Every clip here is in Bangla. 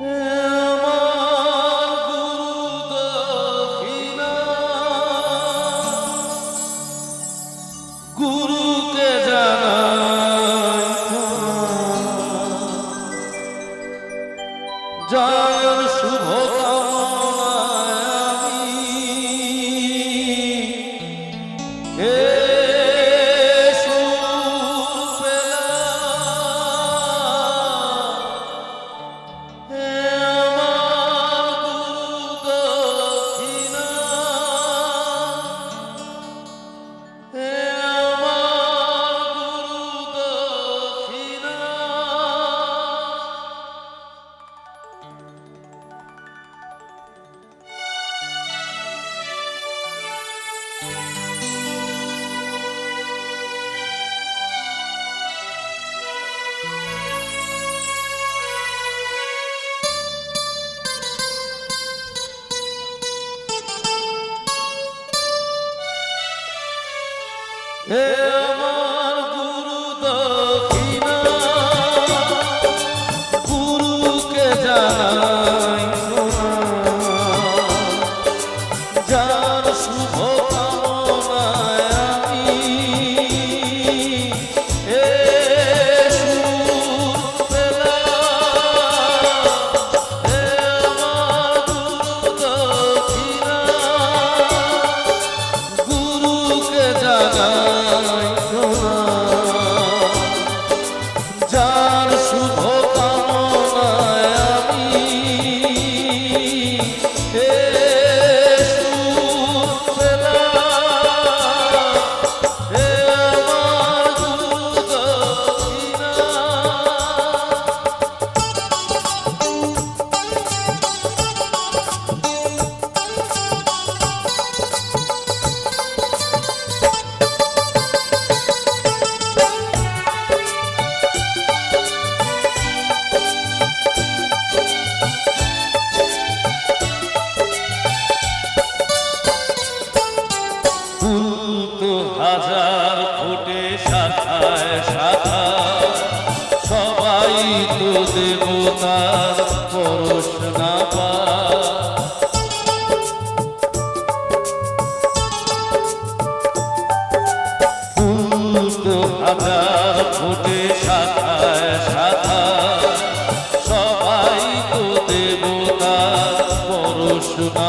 Oh. Yeah. সাধা দেবতা সবাই তো দেবতা পরশুনা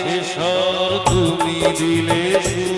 শেষর তুমি দিলে শুধু